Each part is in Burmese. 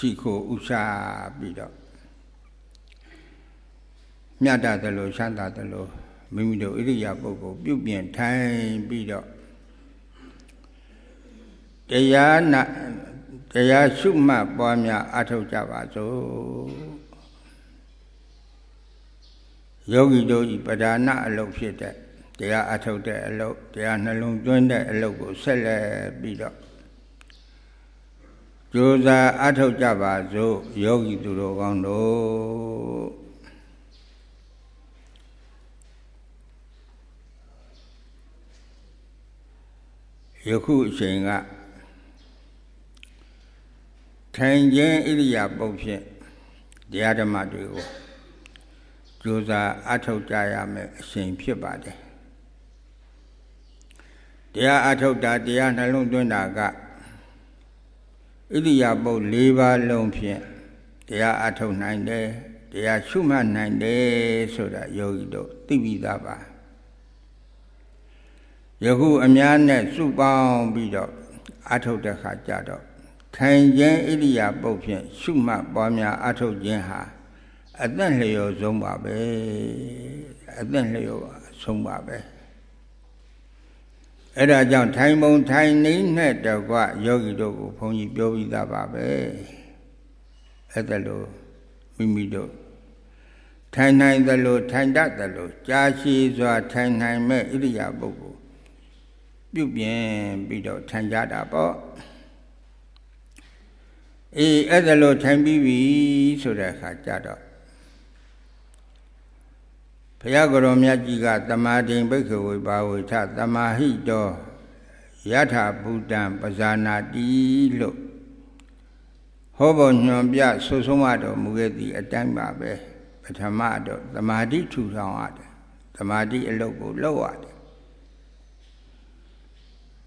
ရှိခိုးဥစားပြီးတော့မြတ်တာတယ်လို့ရှမ်းတာတယ်လို့မိမိတို့ဣရိယာပုဂ္ဂိုလ်ပြုပြင်ထိုင်ပြီးတော့တရားနာတရားရှုမှတ်ပွားများအထောက်ကြပါစို့ယောဂီတို့ဤပဒါနအလုပ်ဖြစ်တဲ့တရားအထောက်တဲ့အလုပ်တရားနှလုံးသွင်းတဲ့အလုပ်ကိုဆက်လက်ပြီးတော့ ကြိုးစားအထောက်ကြပါစို့ယောဂီသူတော်ကောင်းတို့ယခုအချိန်ကထိုင်ခြင်းဣရိယာပုတ်ဖြင့်တရားဓမ္မတွေကိုကြိုးစားအထောက်ကြရမယ်အချိန်ဖြစ်ပါတယ်တရားအထောက်တာတရားနှလုံးသွင်းတာက ဣရိယာပုတ်၄ပါးလုံးဖြင့်တရားအထောက်နိုင်တယ်တရားရှုမှတ်နိုင်တယ်ဆိုတာယောဂီတို့သိပြီးသားပါယခုအများနဲ့စုပေါင်းပြီးတော့အထုတ်တဲ့ခါကြတော့ထိုင်ခြင်းဣရိယာပုတ်ဖြင့်ရှုမှတ်ပွားများအထုတ်ခြင်းဟာအသက်လျော်ဆုံးပါပဲအသက်လျော်ဆုံးပါပဲ အဲ့ဒါကြောင့်ထိုင်ပုံထိုင်နေနဲ့တကွယောဂီတို့ကိုဘုန်းကြီးပြောပြီးသားပါပဲအဲ့ဒါလို့မိမိတို့ထိုင်နိုင်သလိုထိုင်တတ်သလိုကြာရှည်စွာ ထိုင်နိုင်မဲ့ဣရိယာပုတ်ကိုပြုပြင်ပြီးတော့ထိုင်ကြတာပေါ့အေးအဲ့ဒါလို့ထိုင်ပြီးပြီဆိုတဲ့အခါကြတော့ ဘုရားကတော်မြတ်ကြီးကတမာတိဘိက္ခဝေဘာဝေထတမာဟိတောယထာဘူတံပဇာနာတိလို့ဟောပေါ်ညွန်ပြဆွဆုံးမတော်မူခဲ့သည့်အတိုင်းပါပဲပထမတော့တမာတိထူထောင်ရတယ်တမာတိအလုပ်ကိုလုပ်ရတယ်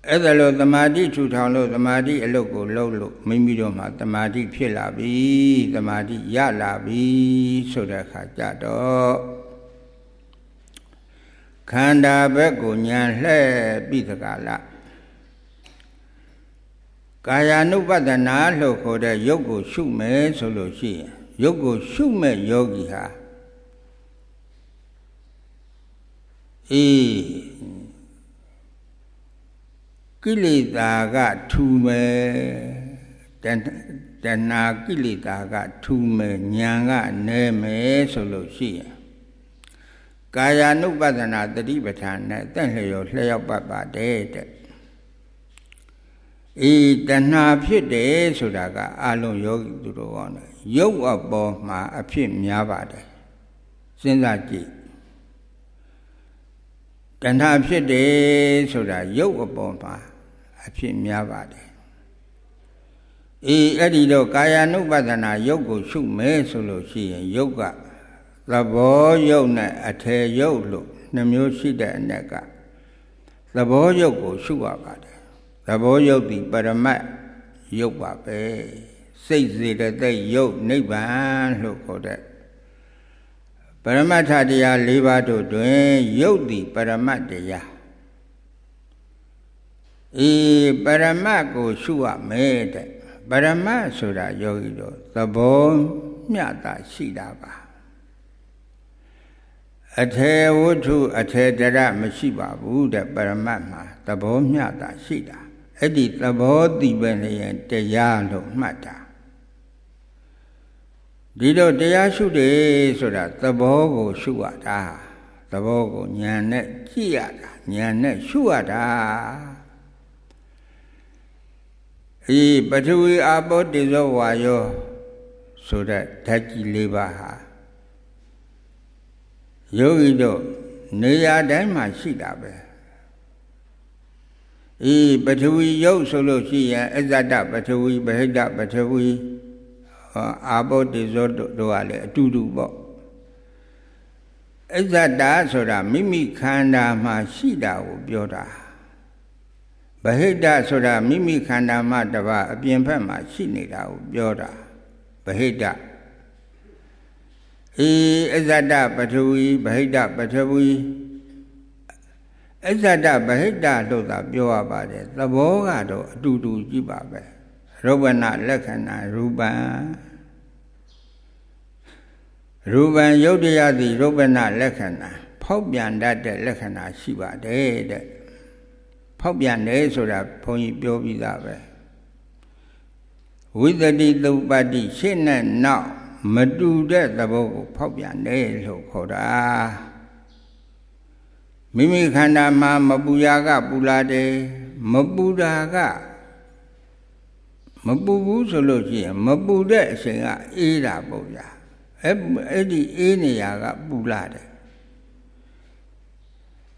အဲ့ဒါလို့တမာတိထူထောင်လို့တမာတိအလုပ်ကိုလုပ်လို့မိမိတို့မှာတမာတိဖြစ်လာပြီတမာတိရလာပြီဆိုတဲ့အခါကြတော့ ခန္ဓာဘက်ကိုညံလှဲ့ပြီးတကလားကာယ ानु ပဒနာလို့ခေါ်တဲ့ယုတ်ကိုရှုမယ်ဆိုလို့ရှိရင်ယုတ်ကိုရှုမဲ့ယောဂီဟာအေးကိလေသာကထူမယ်တဏှာကိလေသာကထူမယ်ဉာဏ်ကနဲမယ်ဆိုလို့ရှိရင် ကာယ ानु ပဒနာတတိပဋ္ဌာန်နဲ့တက်လျော်လျှောက်ပတ်ပါတယ်တဲ့အေးတဏှာဖြစ်တယ်ဆိုတာကအလုံးယောဂီသူတော်ကောင်းတယ်ရုပ်အပေါ်မှာအဖြစ်များပါတယ်စဉ်းစားကြည့်တဏှာဖြစ်တယ်ဆိုတာရုပ်အပေါ်မှာအဖြစ်များပါတယ်အေးအဲ့ဒီတော့ကာယ ानु ပဒနာရုပ်ကိုရှုမဲဆိုလို့ရှိရင်ရုပ်က သဘောရုပ်နဲ့အထေရုပ်လို့နှမျိုးရှိတဲ့အ ਨੇ ကသဘောရုပ်ကိုရှုရပါတယ်သဘောရုပ်ဒီပရမတ်ရုပ်ပါပဲစိတ်စေတသိက်ရုပ်နိဗ္ဗာန်လို့ခေါ်တဲ့ပရမတ္ထတရား၄ပါးတို့တွင်ရုပ်သည်ပရမတ်တရားအေးပရမတ်ကိုရှုရမယ်တဲ့ပရမတ်ဆိုတာယောဂီတို့သဘောမျှတာရှိတာပါ အထေဝတ္ထုအထေတရမရှိပါဘူးတဲ့ပရမတ်မှာသဘောမျှတာရှိတာအဲ့ဒီသဘောတည်ပဲလျင်တရားလို့မှတ်တာဒီတော့တရားရှုတယ်ဆိုတာသဘောကိုရှုရတာသဘောကိုဉာဏ်နဲ့ကြည့်ရတာဉာဏ်နဲ့ရှုရတာအေးပထဝီအာဘောတေဇောဝါယောဆိုတဲ့ဓာတ်ကြီး၄ပါးဟာ ယောဂီတို့နေရာတိုင်းမှာရှိတာပဲအေးပထဝီယုတ်ဆိုလို့ရှိရင်အဇ္ဇတပထဝီဗဟိတပထဝီအာဘောတေဇောတို့ကလည်းအတူတူပေါ့အဇ္ဇတဆိုတာမိမိခန္ဓာမှာရှိတာကိုပြောတာဗဟိတဆိုတာမိမိခန္ဓာမှာတပါအပြင်ဘက်မှာရှိနေတာကိုပြောတာဗဟိတ အေးအဇ္ဇတပထဝီဗဟိတပထဝီအဇ္ဇတဗဟိတလို့သာပြောရပါတယ်သဘောကတော့အတူတူကြည့်ပါပဲအရုပ်ဝဏလက္ခဏာရူပံရူပံယုတ်တရားသည်ရုပ်ဝဏလက္ခဏာဖောက်ပြန်တတ်တဲ့လက္ခဏာရှိပါတယ်တဲ့ဖောက်ပြန်တယ်ဆိုတာဘုန်းကြီးပြောပြီးသားပဲဝိသတိသုပ္ပတ္တိရှင်းနဲ့နောက် မတူတဲ့သဘောကိုဖောက်ပြန်တယ်လို့ခေါ်တာမိမိခန္ဓာမှာမပူရာကပူလာတယ်မပူတာကမပူဘူးဆိုလို့ရှိရင်မပူတဲ့အချိန်ကအေးတာပေါ့ဗျာအဲ့အဲ့ဒီအေးနေရာကပူလာတယ်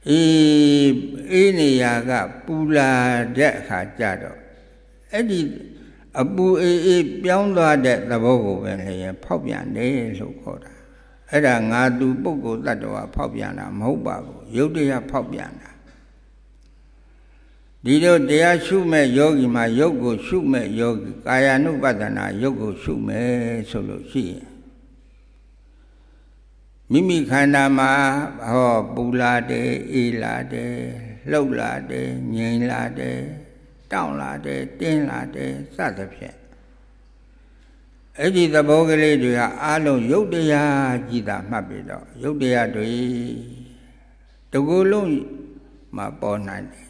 အေးအေးနေရာကပူလာတဲ့အခါကျတော့အဲ့ဒီ အပူအေးအေးပြောင်းသွားတဲ့သဘောကိုပဲလျင်ဖောက်ပြန်တယ်လို့ခေါ်တာအဲ့ဒါငါသူပုဂ္ဂိုလ်တ attva ဖောက်ပြန်တာမဟုတ်ပါဘူးယုတ်တရားဖောက်ပြန်တာဒီလိုတရားရှုမဲ့ယောဂီမှာယုတ်ကိုရှုမဲ့ယောဂီကာယ ानु ပဒနာယုတ်ကိုရှုမဲ့ဆိုလို့ရှိရင်မိမိခန္ဓာမှာဟောပူလာတယ်အေးလာတယ်လှုပ်လာတယ်ငြိမ်လာတယ် တောင့်လာတယ်တင်းလာတယ်စသဖြင့်အဲ့ဒီသဘောကလေးတွေကအာလုံးရုပ်တရားကြည်တာမှတ်ပြီးတော့ရုပ်တရားတွေတကူလုံးမှာပေါ်နိုင်တယ်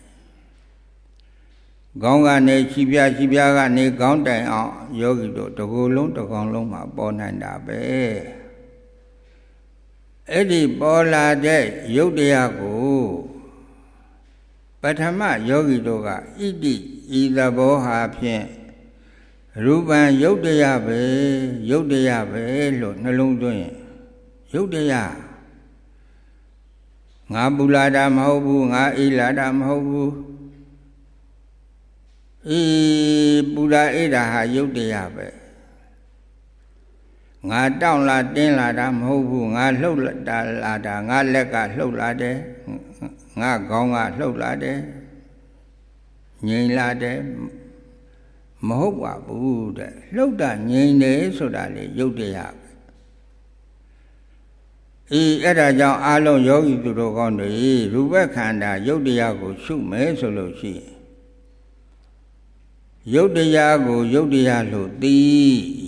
ခေါင်းကနေခြိပြခြိပြကနေခေါင်းတိုင်အောင်ယောဂီတို့တကူလုံးတကောင်လုံးမှာပေါ်နိုင်တာပဲအဲ့ဒီပေါ်လာတဲ့ရုပ်တရားကို ပထမယောဂီတို့ကဣတိဤသဘောဟာဖြင့်ရူပံယုတ်တရားပဲယုတ်တရားပဲလို့နှလုံးသွင်းရင်ယုတ်တရားငါပူလာတာမဟုတ်ဘူးငါအေးလာတာမဟုတ်ဘူးအေးပူလာအေးတာဟာယုတ်တရားပဲငါတောင့်လာတင်းလာတာမဟုတ်ဘူးငါလှုပ်လာလာတာငါလက်ကလှုပ်လာတယ် ငါခေါင်းကလှုပ်လာတယ်ငြိမ်လာတယ်မဟုတ်ပါဘူးတဲ့လှုပ်တာငြိမ်တယ်ဆိုတာလေရုပ်တရားပဲအေးအဲ့ဒါကြောင့်အာလုံးယောဂီသူတို့ကောင်းတွေရူပခန္ဓာရုပ်တရားကိုရှုမယ်ဆိုလို့ရှိရင်ရုပ်တရားကိုရုပ်တရားလို့သိ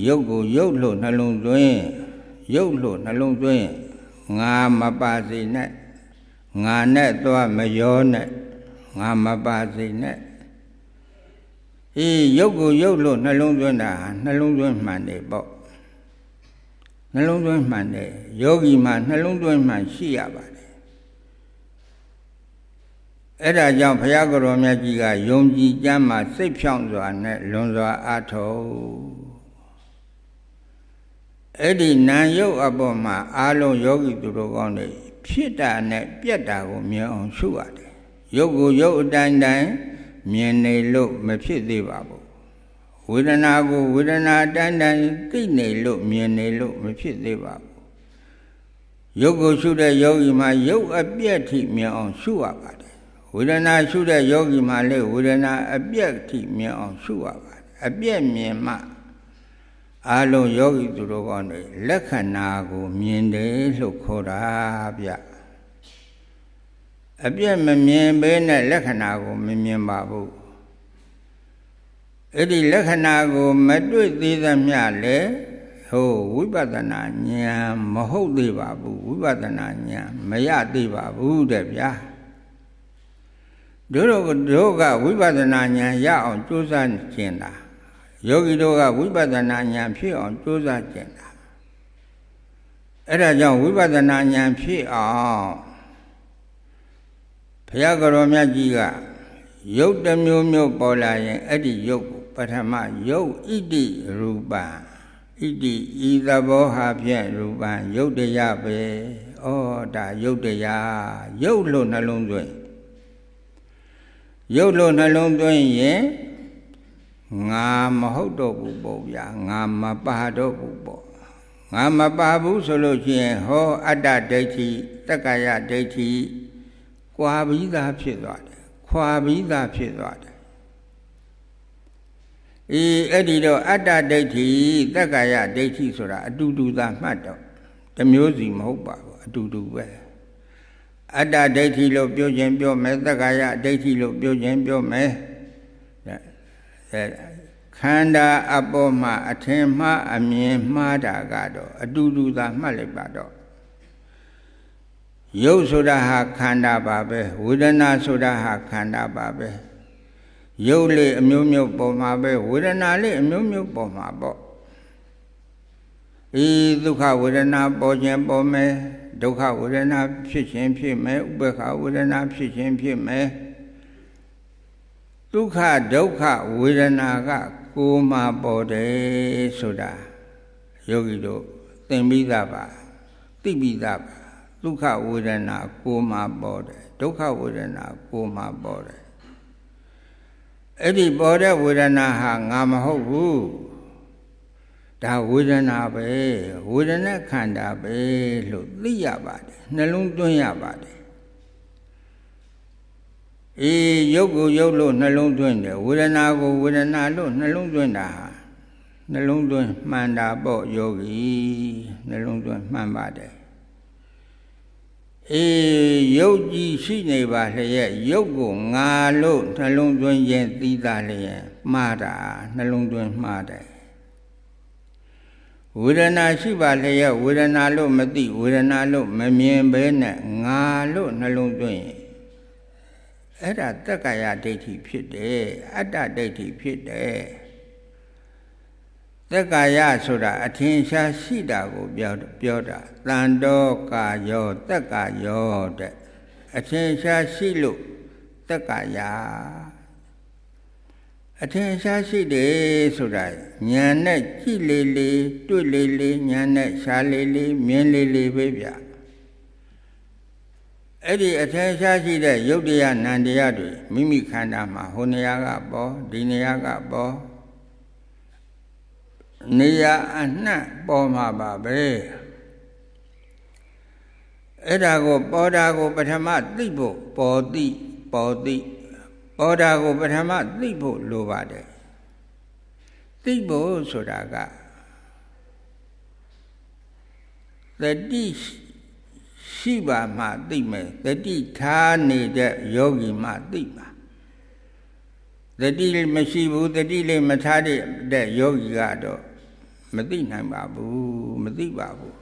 ရုပ်ကိုရုပ်လို့နှလုံးသွင်းရုပ်လို့နှလုံးသွင်းငါမပါစေနဲ့ ငါနဲ့သွားမရောနဲ့ငါမပါစေနဲ့အေးရုပ်ကိုရုပ်လို့နှလုံးသွင်းတာနှလုံးသွင်းမှန်တယ်ပေါ့နှလုံးသွင်းမှန်တယ်ယောဂီမှာနှလုံးသွင်းမှန်ရှိရပါတယ်အဲ့ဒါကြောင့်ဘုရားကိုယ်တော်မြတ်ကြီးကယုံကြည်ကြမ်းမှာစိတ်ဖြောင့်စွာနဲ့လွန်စွာအားထုတ်အဲ့ဒီနာယုတ်အပေါ်မှာအာလုံးယောဂီသူတို့ကောင်းတွေ ဖြစ်တာနဲ့ပြက်တာကိုမြင်အောင်ရှုရတယ်ရုပ်ကိုရုပ်အတိုင်းတိုင်းမြင်နေလို့မဖြစ်သေးပါဘူးဝေဒနာကိုဝေဒနာတန်းတန်းသိနေလို့မြင်နေလို့မဖြစ်သေးပါဘူးရုပ်ကိုရှုတဲ့ယောဂီမှာရုပ်အပြည့်ထိမြင်အောင်ရှုရပါတယ်ဝေဒနာရှုတဲ့ယောဂီမှာလည်းဝေဒနာအပြည့်ထိမြင်အောင်ရှုရပါတယ်အပြည့်မြင်မှ အလုံးယောဂီသူတို့ကောင်းတွေလက္ခဏာကိုမြင်တယ်လို့ခေါ်တာဗျအပြည့်မမြင်ဘဲနဲ့လက္ခဏာကိုမမြင်ပါဘူးအဲ့ဒီလက္ခဏာကိုမတွေ့သေးသမျှလေဟိုဝိပဿနာဉာဏ်မဟုတ်သေးပါဘူးဝိပဿနာဉာဏ်မရသေးပါဘူးတဲ့ဗျာတို့တို့တို့ကဝိပဿနာဉာဏ်ရအောင်ကြိုးစားကျင်တာ ယောဂီတို့ကဝိပဿနာဉာဏ်ဖြစ်အောင်ကြိုးစားကျင်တာအဲ့ဒါကြောင့်ဝိပဿနာဉာဏ်ဖြစ်အောင်ဘုရားကတော်မြတ်ကြီးကရုပ်တစ်မျိုးမျိုးပေါ်လာရင်အဲ့ဒီရုပ်ကိုပထမရုပ်ဣတိရူပံဣတိဤသဘောဟာဖြင့်ရူပံရုပ်တရားပဲဩဒါရုပ်တရားရုပ်လို့နှလုံးသွင်းရုပ်လို့နှလုံးသွင်းရင် ငါမဟုတ်တော့ဘူးပေါ့ဗျာငါမပါတော့ဘူးပေါ့ငါမပါဘူးဆိုလို့ရှိရင်ဟောအတ္တဒိဋ္ဌိတက္ကယဒိဋ္ဌိကွာပြီးသားဖြစ်သွားတယ်ခွာပြီးသားဖြစ်သွားတယ်အေးအဲ့ဒီတော့အတ္တဒိဋ္ဌိတက္ကယဒိဋ္ဌိဆိုတာအတူတူသာမှတ်တော့တမျိုးစီမဟုတ်ပါဘူးအတူတူပဲအတ္တဒိဋ္ဌိလို့ပြောခြင်းပြောမယ်တက္ကယဒိဋ္ဌိလို့ပြောခြင်းပြောမယ်အဲ ခခန္ဓာအပေါ်မှာအထင်မှားအမြင်မှားတာကတော့အတူတူသာမှတ်လိုက်ပါတော့ရုပ်ဆိုတာဟာခန္ဓာပါပဲဝေဒနာဆိုတာဟာခန္ဓာပါပဲရုပ်လေးအမျိုးမျိုးပေါ်မှာပဲဝေဒနာလေးအမျိုးမျိုးပေါ်မှာပေါ့ဤဒုက္ခဝေဒနာပေါ်ခြင်းပေါ်မယ်ဒုက္ခဝေဒနာဖြစ်ခြင်းဖြစ်မယ်ဥပေက္ခဝေဒနာဖြစ်ခြင်းဖြစ်မယ် ဒုက္ခဒုက္ခဝေဒနာက ကိုယ်မှာပေါ်တယ်ဆိုတာယောဂီတို့သင်ပြီးသားပါသိပြီးသားပါဒုက္ခဝေဒနာကိုယ်မှာပေါ်တယ်ဒုက္ခဝေဒနာကိုယ်မှာပေါ်တယ်အဲ့ဒီပေါ်တဲ့ဝေဒနာဟာငါမဟုတ်ဘူးဒါဝေဒနာပဲဝေဒနာခန္ဓာပဲလို့သိရပါတယ်နှလုံးသွင်းရပါတယ် အေးရုပ်ကိုရုပ်လို့နှလုံးသွင်းတယ်ဝေဒနာကိုဝေဒနာလို့နှလုံးသွင်းတာဟာနှလုံးသွင်းမှန်တာပေါ့ယောဂီနှလုံးသွင်းမှန်ပါတယ်အေးရုပ်ကြည်ရှိနေပါလျက်ရုပ်ကိုငါလို့နှလုံးသွင်းရင်သိတာလျက်မှားတာနှလုံးသွင်းမှားတယ်ဝေဒနာရှိပါလျက်ဝေဒနာလို့မသိဝေဒနာလို့မမြင်ဘဲနဲ့ငါလို့နှလုံးသွင်းရင် အဲ့ဒါတက္ကရာဒိဋ္ဌိဖြစ်တယ်အတ္တဒိဋ္ဌိဖြစ်တယ်တက္ကာယဆိုတာအထင်ရှားရှိတာကို ပြောပြောတာတန်တော်ကာယောတက္ကာယောတဲ့အထင်ရှားရှိလို့တက္ကာယအထင်ရှားရှိတယ်ဆိုတာညာနဲ့ကြည့်လေလေတွေ့လေလေညာနဲ့ရှားလေလေမြင်လေလေပဲဗျ အဲ့ဒီအထင်ရှားရှိတဲ့ယုတ်တရားနံတရားတွေမိမိခန္ဓာမှာဟိုနေရာကပေါ်ဒီနေရာကပေါ်နေရာအနှံ့ပေါ်မှာပါပဲအဲ့ဒါကိုပေါ်တာကိုပထမသိဖို့ပေါ်သိပေါ်သိပေါ်တာကိုပထမသိဖို့လိုပါတယ်သိဖို့ဆိုတာကတတိ ရှိပါမှသိမယ်တတိထားနေတဲ့ယောဂီမှသိပါတတိမရှိဘူးတတိလေးမထားတဲ့ယောဂီကတော့မသိနိုင်ပါဘူးမသိပါဘူး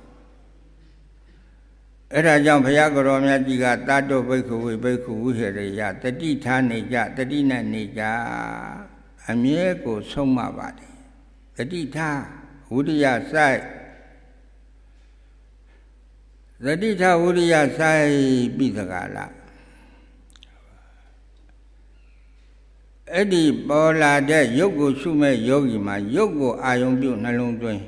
အဲ့ဒါကြောင့်ဘုရားကိုရောမြတ်ကြီးကတတုဘိက္ခဝေဘိက္ခဝိဟရိယတတိထားနေကြတတိနဲ့နေကြအမြဲကိုဆုံးမပါတယ်တတိထားဝိရိယစိုက် တတိထားဝိရိယစိုက်ပြီးသကားလားအဲ့ဒီပေါ်လာတဲ့ရုပ်ကိုရှုမဲ့ယောဂီမှာရုပ်ကိုအာယုံပြုနှလုံးသွင်း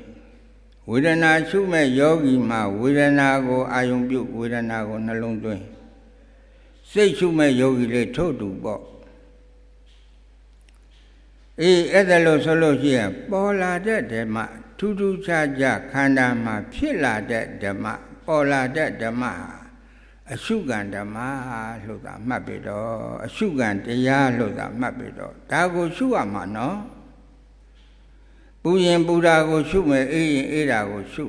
ဝေဒနာရှုမဲ့ယောဂီမှာဝေဒနာကိုအာယုံပြုဝေဒနာကိုနှလုံးသွင်းစိတ်ရှုမဲ့ယောဂီလေးထို့တူပေါ့အေးအဲ့ဒါလို့ဆိုလို့ရှိရင်ပေါ်လာတဲ့ဓမ္မထူးထူးခြားခြားခန္ဓာမှာဖြစ်လာတဲ့ဓမ္မ ပေါ်လာတဲ့ဓမ္မဟာအရှုခံဓမ္မလို့သာမှတ်ပြီတော့အရှုခံတရားလို့သာမှတ်ပြီတော့ဒါကိုရှုရမှာနော်ပူရင်ပူတာကိုရှုမယ်အေးရင်အေးတာကိုရှု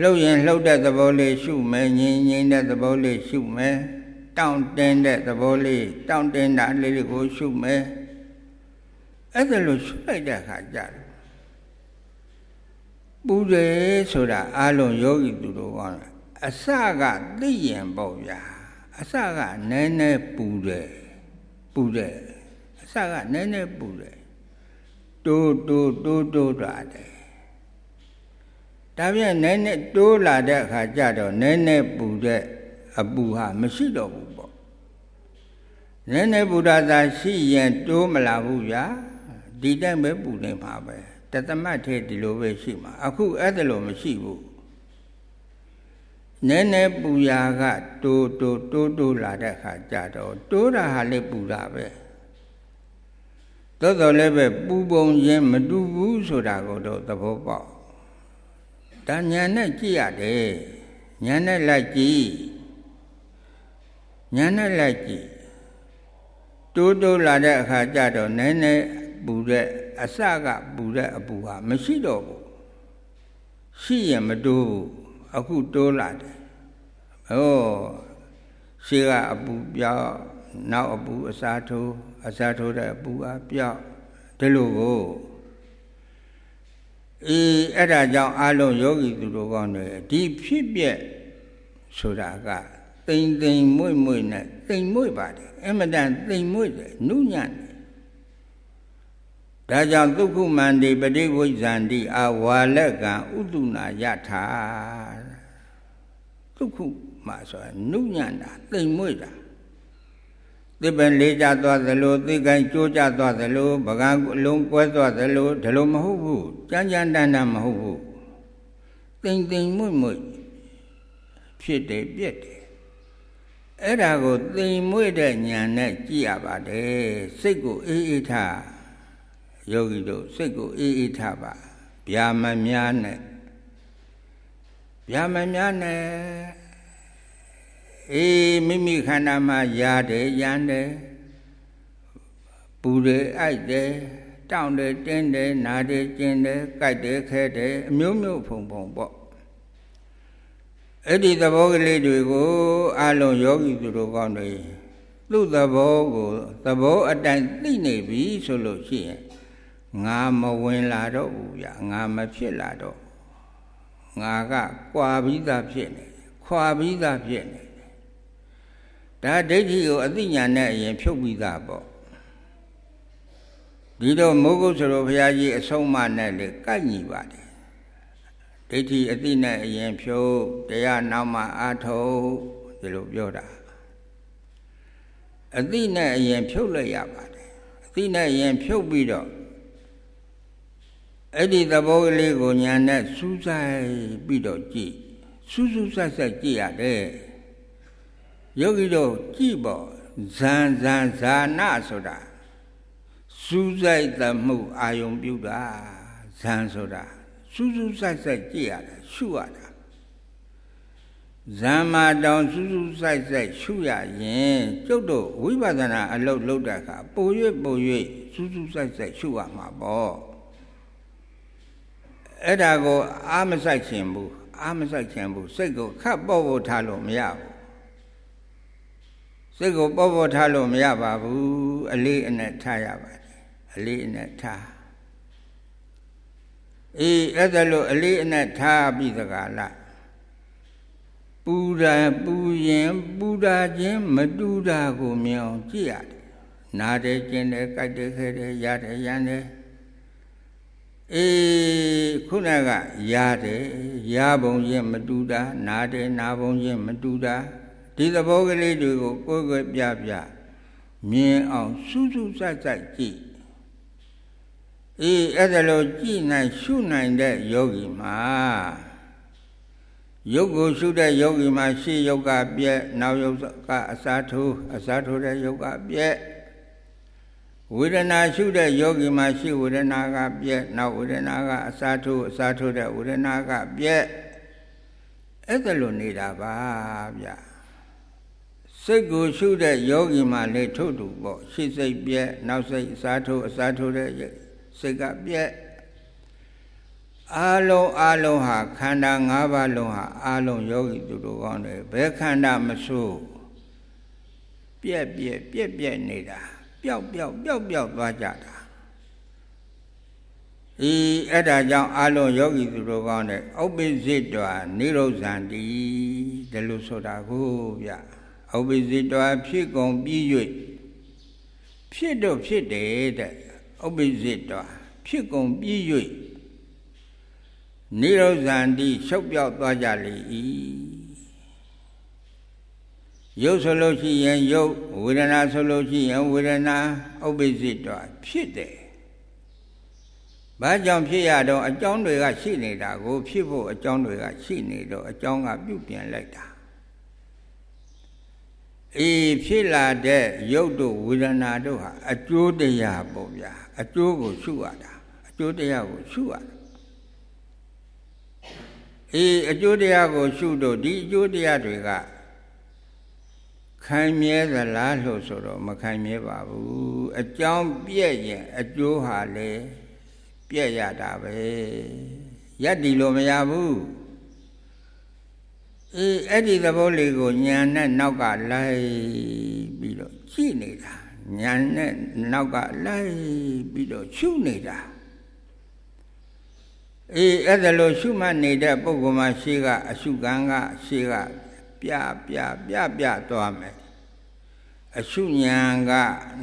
လှုပ်ရင်လှုပ်တဲ့သဘောလေးရှုမယ်ငြိမ်ငြိမ်တဲ့သဘောလေးရှုမယ်တောင့်တင်းတဲ့သဘောလေးတောင့်တင်းတာလေးကိုရှုမယ်အဲ့ဒါလို့ရှုလိုက်တဲ့အခါကျတယ် ပူတယ်ဆိုတာအလုံးယောဂီသူတို့ကအစကသိရင်ပေါ့ဗျာအစကနည်းနည်းပူတယ်ပူတယ်အစကနည်းနည်းပူတယ်တိုးတိုးတိုးတိုးတာတယ်ဒါပြန်နည်းနည်းတိုးလာတဲ့အခါကျတော့နည်းနည်းပူတဲ့အပူဟာမရှိတော့ဘူးပေါ့နည်းနည်းပူတာသာရှိရင်တိုးမလာဘူးဗျာဒီတိုင်းပဲပူနေမှာပဲ တသမတ်ထဲဒီလိုပဲရှိမှာအခုအဲ့ဒါလိုမရှိဘူးနည်းနည်းပူရာကတိုးတိုးတိုးတိုးလာတဲ့အခါကြတော့တိုးတာဟာလည်းပူတာပဲသို့တော်လည်းပဲပူပုံရင်မတူဘူးဆိုတာကိုတော့သဘောပေါက်ဒါညာနဲ့ကြည့်ရတယ်ညာနဲ့လိုက်ကြည့်ညာနဲ့လိုက်ကြည့်တိုးတိုးလာတဲ့အခါကျတော့နည်းနည်းပူတဲ့ အစကပူတဲ့အပူဟာမရှိတော့ဘူးရှိရင်မတိုးဘူးအခုတိုးလာတယ်ဟောရှေ့ကအပူပြောက်နောက်အပူအစားထိုးအစားထိုးတဲ့အပူအပြောက်ဒီလိုကိုအေးအဲ့ဒါကြောင့်အလုံးယောဂီသူတို့ကောင်းတွေဒီဖြစ်ပြက်ဆိုတာကတိမ်တိမ်မွေ့မွေ့နဲ့တိမ်မွေ့ပါတယ်အမတန်တိမ်မွေ့တယ်နုညံ့တယ် ဒါကြောင့်ဒုက္ခမန္တိပฏิဝိဇ္ဇန္တိအဝါလက်ကံဥတုနာယထာဒုက္ခမှာဆိုတာနုညံ့တာတိမ်မွေ့တာသစ်ပင်လေးကြသွားသလိုသိကိုင်းကျိုးကြသွားသလိုပကံအလုံးကွဲသွားသလိုဒီလိုမဟုတ်ဘူးကြမ်းကြမ်းတမ်းတမ်းမဟုတ်ဘူးတိမ်တိမ်မွေ့မွေ့ဖြစ်တယ်ပြက်တယ်အဲ့ဒါကိုတိမ်မွေ့တဲ့ညာနဲ့ကြည့်ရပါတယ်စိတ်ကိုအေးအေးထား ယောဂီတို့စိတ်ကိုအေးအေးထားပါဗျာမများနဲ့ဗျာမများနဲ့အေးမိမိခန္ဓာမှာရတယ်ရမ်းတယ်ပူတယ်အိုက်တယ်တောင့်တယ်တင်းတယ်နာတယ်ကျင်တယ်ကြိုက်တယ်ခဲတယ်အမျိုးမျိုးဖုံဖုံပေါ့အဲ့ဒီသဘောကလေးတွေကိုအလုံးယောဂီသူတို့ကောင်းတွေသူ့သဘောကိုသဘောအတိုင်းသိနေပြီဆိုလို့ရှိရင် ငါမဝင်လာတော့ဘူးဗျငါမဖြစ်လာတော့ငါကကွာပြီးသားဖြစ်နေခွာပြီးသားဖြစ်နေဒါဒိဋ္ဌိကိုအသိဉာဏ်နဲ့အရင်ဖြုတ်ပြီးသားပေါ့ဒီတော့မိုးကုတ်ဆိုတော့ဘုရားကြီးအဆုံးမနဲ့လေကိုက်ညီပါတယ်ဒိဋ္ဌိအသိနဲ့အရင်ဖြုတ်တရားနောက်မှအာထုတ်ဒီလိုပြောတာအသိနဲ့အရင်ဖြုတ်လိုက်ရပါတယ်အသိနဲ့အရင်ဖြုတ်ပြီးတော့ အဲ့ဒီသဘောကလေးကိုညာနဲ့စူးစိုက်ပြီးတော့ကြည့်စူးစူးဆိုက်ဆိုက်ကြည့်ရတယ်ယောဂီတို့ကြည့်ပေါ့ဇန်ဇန်ဇာနာဆိုတာစူးစိုက်သမှုအာယုံပြုတာဇန်ဆိုတာစူးစူးဆိုက်ဆိုက်ကြည့်ရတယ်ရှုရတာဇာမာတောင်စူးစူးဆိုက်ဆိုက်ရှုရရင်ကျုပ်တို့ဝိပဿနာအလုပ်လုပ်တဲ့အခါပို၍ပို၍စူးစူးဆိုက်ဆိုက်ရှုရမှာပေါ့ အဲ့ဒါကိုအာမဆိုင်ခြင်းဘူးအာမဆိုင်ခြင်းဘူးစိတ်ကိုခတ်ပေါ့ဖို့ထားလို့မရဘူးစိတ်ကိုပေါ့ပေါ့ထားလို့မရပါဘူးအလေးအနက်ထားရပါတယ်အလေးအနက်ထားအေးအဲ့ဒါလို့အလေးအနက်ထားပြီးသကာလပူတာပူရင်ပူတာချင်းမတူတာကိုမြင်အောင်ကြည့်ရတယ်နားတယ်ကျင်တယ်ကြိုက်တယ်ခဲတယ်ရတယ်ရမ်းတယ် အေးခုနကရတယ်ရပုံချင်းမတူတာနားတယ်နားပုံချင်းမတူတာဒီသဘောကလေးတွေကိုကိုယ်ကိုယ်ပြပြမြင်အောင်စူးစူးစိုက်စိုက်ကြည့်အေးအဲ့ဒါလို့ကြည့်နိုင်ရှုနိုင်တဲ့ယောဂီမှာယုတ်ကိုရှုတဲ့ယောဂီမှာရှေ့ယုတ်ကပြက်နောက်ယုတ်ကအစာထိုးအစာထိုးတဲ့ယုတ်ကပြက် ဝေဒနာရှုတဲ့ယောဂီမှာရှေ့ဝေဒနာကပြက်နောက်ဝေဒနာကအစာထိုးအစာထိုးတဲ့ဝေဒနာကပြက်အဲ့ဒါလိုနေတာပါဗျာစိတ်ကိုရှုတဲ့ယောဂီမှလေထုတ်တူပေါ့ရှေ့စိတ်ပြက်နောက်စိတ်အစားထိုးအစားထိုးတဲ့စိတ်ကပြက်အာလုံးအာလုံးဟာခန္ဓာ၅ပါးလုံးဟာအာလုံးယောဂီသူတို့ကောင်းတယ်ဘယ်ခန္ဓာမဆိုးပြက်ပြက်ပြက်ပြက်နေတာ ပျောက်ပျောက်ပျောက်ပျောက်သွားကြတာဤအဲ့ဒါကြောင့်အာလုံးယောဂီသူတို့ကောင်းတယ်ဥပ္ပိစိတ္တဝနိရောဇန္တိဒီလိုဆိုတာကိုဗျာဥပ္ပဇိတောဖြစ်ကုန်ပြီး၍ဖြစ်တော့ဖြစ်တယ်တဲ့ဥပ္ပဇိတောဖြစ်ကုန်ပြီး၍နိရောဇန္တိရှုပ်ပြောက်သွားကြလေ၏ ရုပ်ဆိုလို့ရှိရင်ရုပ်ဝေဒနာဆိုလို့ရှိရင်ဝေဒနာဥပ္ပဇိတောဖြစ်တယ်ဘာကြောင့်ဖြစ်ရတော့အကြောင်းတွေကရှိနေတာကိုဖြစ်ဖို့အကြောင်းတွေကရှိနေတော့အကြောင်းကပြုတ်ပြန်လိုက်တာအေးဖြစ်လာတဲ့ရုပ်တို့ဝေဒနာတို့ဟာအကျိုးတရားပေါ့ဗျာအကျိုးကိုရှုရတာအကျိုးတရားကိုရှုရတာအေးအကျိုးတရားကိုရှုတော့ဒီအကျိုးတရားတွေက ခိုင်မြဲသလားလို့ဆိုတော့မခိုင်မြဲပါဘူးအကြောင်းပြည့်ရင်အကျိုးဟာလေပြည့်ရတာပဲရက်ဒီလို့မရဘူးအေးအဲ့ဒီသဘောလေးကိုညာနဲ့နောက်ကလိုက်ပြီးတော့ကြည့်နေတာညာနဲ့နောက်ကလိုက်ပြီးတော့ရှုနေတာအေးအဲ့ဒါလို့ရှုမှတ်နေတဲ့ပုဂ္ဂိုလ်မှာရှေးကအရှုခံကရှေးက ပြပြပြပြသွားမယ်အရှုညာက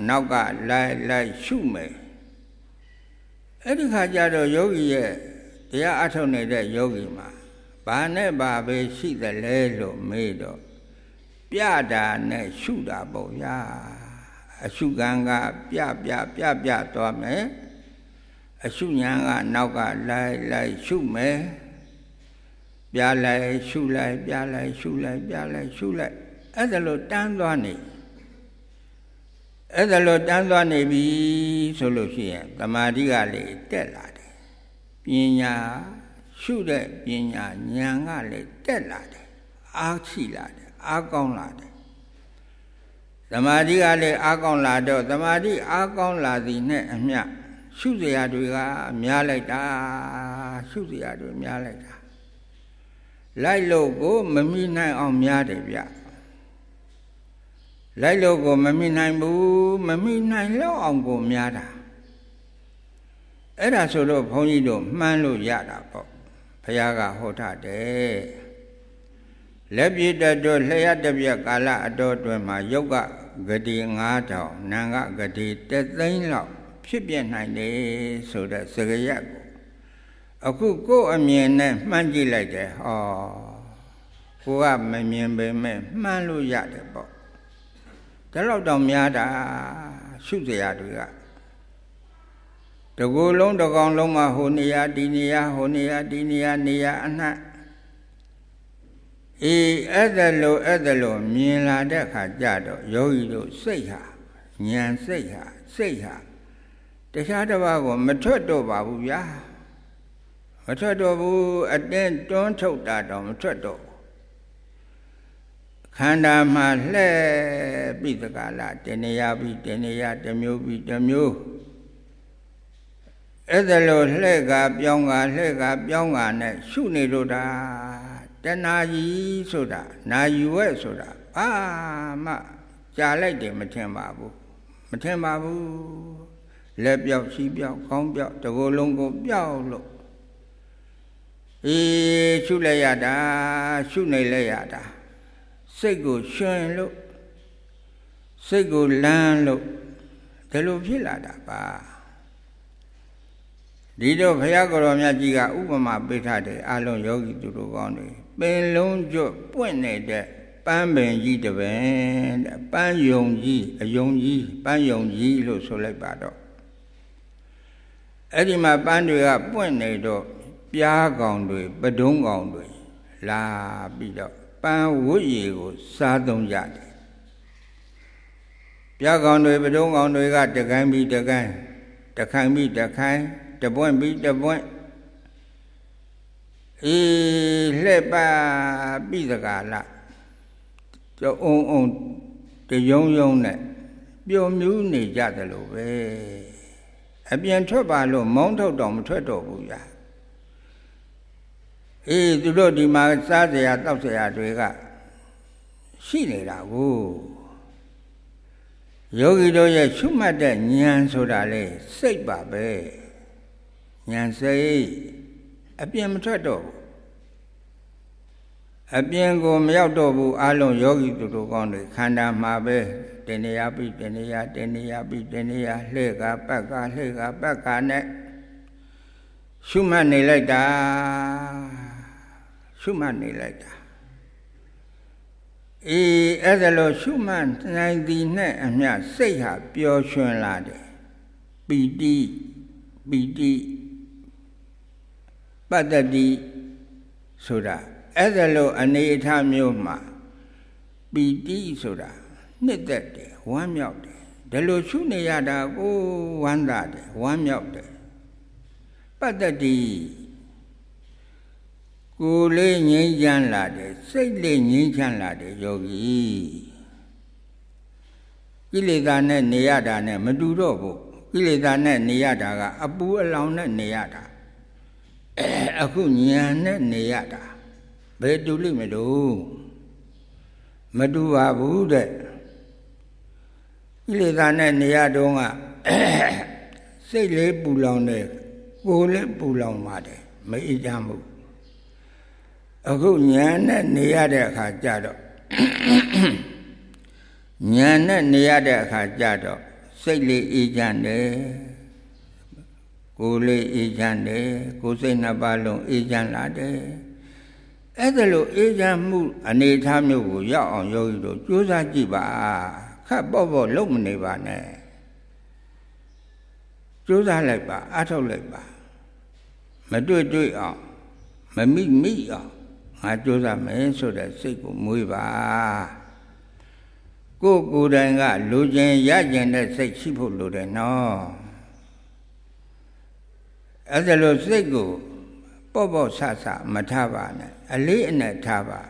နောက်ကလိုက်လိုက်ရှုမယ်အဲ့ဒီခါကျတော့ယောဂီရဲ့တရားအထုတ်နေတဲ့ယောဂီမှာဘာနဲ့ဘာပဲရှိသလဲလို့မေးတော့ပြတာနဲ့ရှုတာပေါ့ဗျာအရှုခံကပြပြပြပြသွားမယ်အရှုညာကနောက်ကလိုက်လိုက်ရှုမယ် ပြလိုက်ရှုလိုက်ပြလိုက်ရှုလိုက်ပြလိုက်ရှုလိုက်အဲ့ဒါလို့တန်းသွားနေအဲ့ဒါလို့တန်းသွားနေပြီဆိုလို့ရှိရင်တမာတိကလေတက်လာတယ်ပညာရှုတဲ့ပညာဉာဏ်ကလေတက်လာတယ်အားရှိလာတယ်အားကောင်းလာတယ်သမာဓိကလည်းအားကောင်းလာတော့သမာဓိအားကောင်းလာသည်နဲ့အမျှရှုစရာတွေကများလိုက်တာရှုစရာတွေများလိုက်တာ လိုက်လို့ကိုမမိနိုင်အောင်များတယ်ဗျလိုက်လို့ကိုမမိနိုင်ဘူးမမိနိုင်လောက်အောင်ကိုများတာအဲ့ဒါဆိုတော့ဘုန်းကြီးတို့မှန်းလို့ရတာပေါ့ဘုရားကဟောထားတယ်လက်ပြတတ်တော့လျှက်တပြက်ကာလအတော်တွင်မှာယုတ်ကဂတိ9000နာငကဂတိတသိန်းလောက်ဖြစ်ပြနိုင်တယ်ဆိုတဲ့စကားရက်ကို အခုကိုယ်အမြင်နဲ့မှန်းကြည့်လိုက်တယ်ဟောကိုကမမြင်ပေမဲ့မှန်းလို့ရတယ်ပေါ့ဒါတော့တောင်များတာရှုစရာတွေကတကူလုံးတကောင်လုံးမှာဟိုနေရာဒီနေရာဟိုနေရာဒီနေရာနေရာအနှံ့အေးအဲ့ဒါလို့အဲ့ဒါလို့မြင်လာတဲ့အခါကျတော့ယောဂီတို့စိတ်ဟာဉာဏ်စိတ်ဟာစိတ်ဟာတခြားတစ်ပါးကိုမထွက်တော့ပါဘူးဗျာ မထွက်တော့ဘူးအတင်းတွန်းထုတ်တာတော့မထွက်တော့ဘူးခန္ဓာမှာလှဲ့ပြီးတကလားတဏှာပြီးတဏှာတစ်မျိုးပြီးတစ်မျိုးအဲ့ဒါလို့လှဲ့ကပြောင်းကလှဲ့ကပြောင်းကနဲ့ရှုနေလို့တာတဏှာကြီးဆိုတာနာယူဝဲဆိုတာအာမကြာလိုက်တယ်မထင်ပါဘူးမထင်ပါဘူးလက်ပြောက်ရှိပြောက်ခေါင်းပြောက်တကိုယ်လုံးကိုပြောက်လို့ အေးရှုလိုက်ရတာရှုနေလိုက်ရတာစိတ်ကိုရှင်လို့စိတ်ကိုလန်းလို့ဒီလိုဖြစ်လာတာပါဒီတော့ဘုရားကိုယ်တော်မြတ်ကြီးကဥပမာပေးထားတယ်အလုံးယောဂီသူတို့ကောင်းတွေပင်လုံးကျွတ်ပွင့်နေတဲ့ပန်းပင်ကြီးတပင်တဲ့ပန်းယုံကြီးအယုံကြီးပန်းယုံကြီးလို့ဆိုလိုက်ပါတော့အဲ့ဒီမှာပန်းတွေကပွင့်နေတော့ ပြားကောင်တွေပဒုံးကောင်တွေလာပြီးတော့ပန်းဝတ်ရည်ကိုစားသုံးကြတယ်ပြားကောင်တွေပဒုံးကောင်တွေကတကိုင်းပြီးတကိုင်းတခိုင်ပြီးတခိုင်တပွင့်ပြီးတပွင့်အေးလှဲ့ပါပြီးစကားလားကျော်အုံအုံတယုံယုံနဲ့ပျော်မြူးနေကြတယ်လို့ပဲအပြင်ထွက်ပါလို့မောင်းထုတ်တော့မထွက်တော့ဘူးဗျာ အေးသူတို့ဒီမှာစားစရာတောက်စရာတွေကရှိနေတာကိုယောဂီတို့ရဲ့ရှုမှတ်တဲ့ဉာဏ်ဆိုတာလေစိတ်ပါပဲဉာဏ်စိတ်အပြင်မထွက်တော့ဘူးအပြင်ကိုမရောက်တော့ဘူးအလုံးယောဂီသူတို့ကောင်းတွေခန္ဓာမှာပဲတဏှာပြီးတဏှာတဏှာပြီးတဏှာလှဲ့ကပတ်ကလှဲ့ကပတ်ကနဲ့ရှုမှတ်နေလိုက်တာ ရှုမှတ်နေလိုက်တာအေးအဲ့ဒါလို့ရှုမှတ်နိုင်သည်နဲ့အမျှစိတ်ဟာပျော်ရွှင်လာတယ်ပီတိပီတိပတ္တတိဆိုတာအဲ့ဒါလို့အနေအထားမျိုးမှာပီတိဆိုတာနှစ်သက်တယ်ဝမ်းမြောက်တယ်ဒါလို့ရှုနေရတာကိုဝမ်းသာတယ်ဝမ်းမြောက်တယ်ပတ္တတိ ကိုယ်လေးငြိမ်းချမ်းလာတယ်စိတ်လေးငြိမ်းချမ်းလာတယ်ယောဂီကိလေသာနဲ့နေရတာနဲ့မတူတော့ဘူးကိလေသာနဲ့နေရတာကအပူအလောင်နဲ့နေရတာအခုဉာဏ်နဲ့နေရတာဘယ်တူလိမ့်မလို့မတူပါဘူးတဲ့ကိလေသာနဲ့နေရတုန်းကစိတ်လေးပူလောင်တယ်ကိုယ်လေးပူလောင်ပါတယ်မအေးချမ်းဘူး အခုဉာဏ်နဲ့နေရတဲ့အခါကျတော့ဉာဏ်နဲ့နေရတဲ့အခါကျတော့စိတ်လေးအေးချမ်းတယ်ကိုယ်လေးအေးချမ်းတယ်ကိုယ်စိတ်နှစ်ပါးလုံးအေးချမ်းလာတယ်အဲ့ဒါလို့အေးချမ်းမှု အနေထားမျိုးကိုရောက်အောင်ယောဂီတို့ကြိုးစားကြည့်ပါခတ်ပေါ့ပေါ့လုံးမနေပါနဲ့ကြိုးစားလိုက်ပါအထောက်လိုက်ပါမတွေ့တွေ့အောင်မမိမိအောင် ငါကြိုးစားမယ်ဆိုတဲ့စိတ်ကိုမွေးပါကိုယ်ကိုယ်တိုင်ကလူချင်းရကျင်တဲ့စိတ်ရှိဖို့လိုတယ်နော်အဲ့ဒါလို့စိတ်ကိုပေါ့ပေါ့ဆဆမထားပါနဲ့အလေးအနက်ထားပါ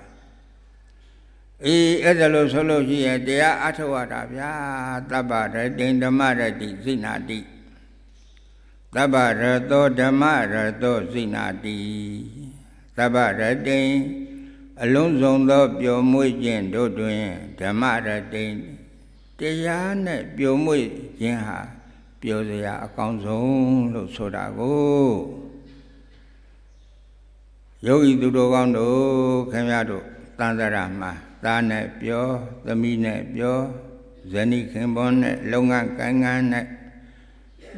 အေးအဲ့ဒါလို့ဆိုလို့ရှိရင်တရားအထောက်ရတာဗျာတပ္ပရတိဓမ္မရတိစိနာတိတပ္ပရတောဓမ္မရတောစိနာတိ သဗ္ဗရတိန်အလုံးစုံသောပျော်မွေ့ခြင်းတို့တွင်ဓမ္မရတိန်တရားနဲ့ပျော်မွေ့ခြင်းဟာပျော်စရာအကောင်းဆုံးလို့ဆိုတာကိုယောဂီသူတော်ကောင်းတို့ခင်ဗျားတို့တန်ត្រာမှာသားနဲ့ပြောသမီးနဲ့ပြောဇနီးခင်ပွန်းနဲ့လုပ်ငန်းကိုင်ငန်းနဲ့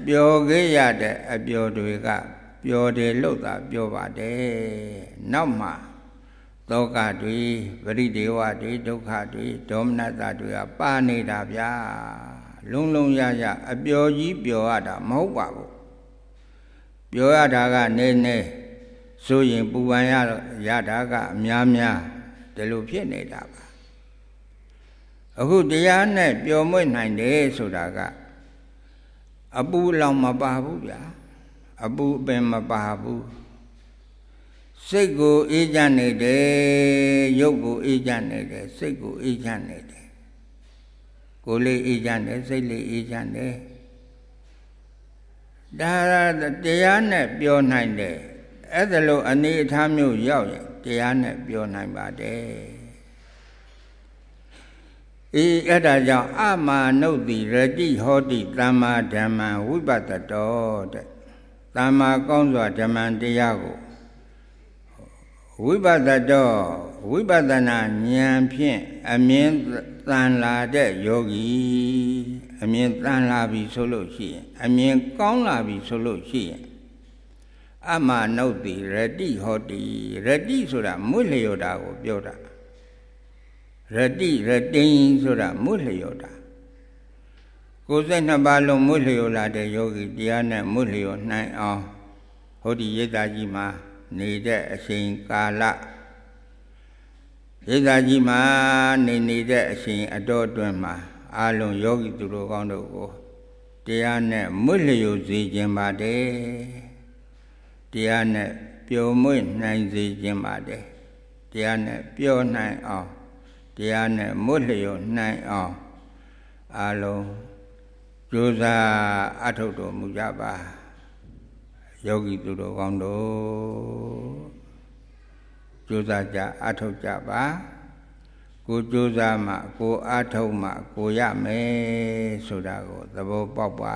ပျော်ခဲ့ရတဲ့အပျော်တွေက ပျော်တယ်လို့သာပြောပါတယ်နောက်မှသောကတွေပရိဒေဝတွေဒုက္ခတွေဒေါမနတတွေကပါနေတာဗျာလုံးလုံးရရအပျော်ကြီးပျော်ရတာမဟုတ်ပါဘူးပျော်ရတာကနည်းနည်းဆိုရင်ပူပန်ရရတာကအများများဒီလိုဖြစ်နေတာပါအခုတရားနဲ့ပျော်မွေ့နိုင်တယ်ဆိုတာကအပူလောင်မပါဘူးဗျာ အပူအပင်မပါဘူးစိတ်ကိုအေးချမ်းနေတယ်ရုပ်ကိုအေးချမ်းနေတယ်စိတ်ကိုအေးချမ်းနေတယ်ကိုယ်လေးအေးချမ်းတယ်စိတ်လေးအေးချမ်းတယ်ဒါတရားနဲ့ပြောနိုင်တယ်အဲ့ဒါလို့အနေအထားမျိုးရောက်ရင်တရားနဲ့ပြောနိုင်ပါတယ်အေးအဲ့ဒါကြောင့်အမာနုတ်တိရတိဟောတိသမ္မာဓမ္မဝိပတ္တတော တဲ့တမ္မာကောင်းစွာဓမ္မတရားကိုဝိပဿတော့ဝိပဿနာဉာဏ်ဖြင့်အမြင်တန်လာတဲ့ယောဂီအမြင်တန်လာပြီဆိုလို့ရှိရင်အမြင်ကောင်းလာပြီဆိုလို့ရှိရင်အမနုတ်တိရတိဟောတိရတိဆိုတာမွေ့လျော်တာကိုပြောတာရတိရတိဆိုတာမွေ့လျော်တာ ကိုယ်စိတ်နှစ်ပါးလုံးမွေ့လျော်လာတဲ့ယောဂီတရားနဲ့မွေ့လျော်နိုင်အောင်ဟောဒီရိတ်တာကြီးမှာနေတဲ့အချိန်ကာလရိတ်တာကြီးမှာနေနေတဲ့အချိန်အတော်အတွင်းမှာအာလုံးယောဂီသူတို့ကောင်းတို့ကိုတရားနဲ့မွေ့လျော်စေခြင်းပါတယ်တရားနဲ့ပျော်မွေ့နိုင်စေခြင်းပါတယ်တရားနဲ့ပျော်နိုင်အောင်တရားနဲ့မွတ်လျော်နိုင်အောင်အာလုံး ကြိုးစားအထုတ်တော်မူကြပါယောဂီသူတော်ကောင်းတို့ကြိုးစားကြအထုတ်ကြပါကိုကြိုးစားမှကိုအထုတ်မှကိုရမယ်ဆိုတာကိုသဘောပေါက်ပါ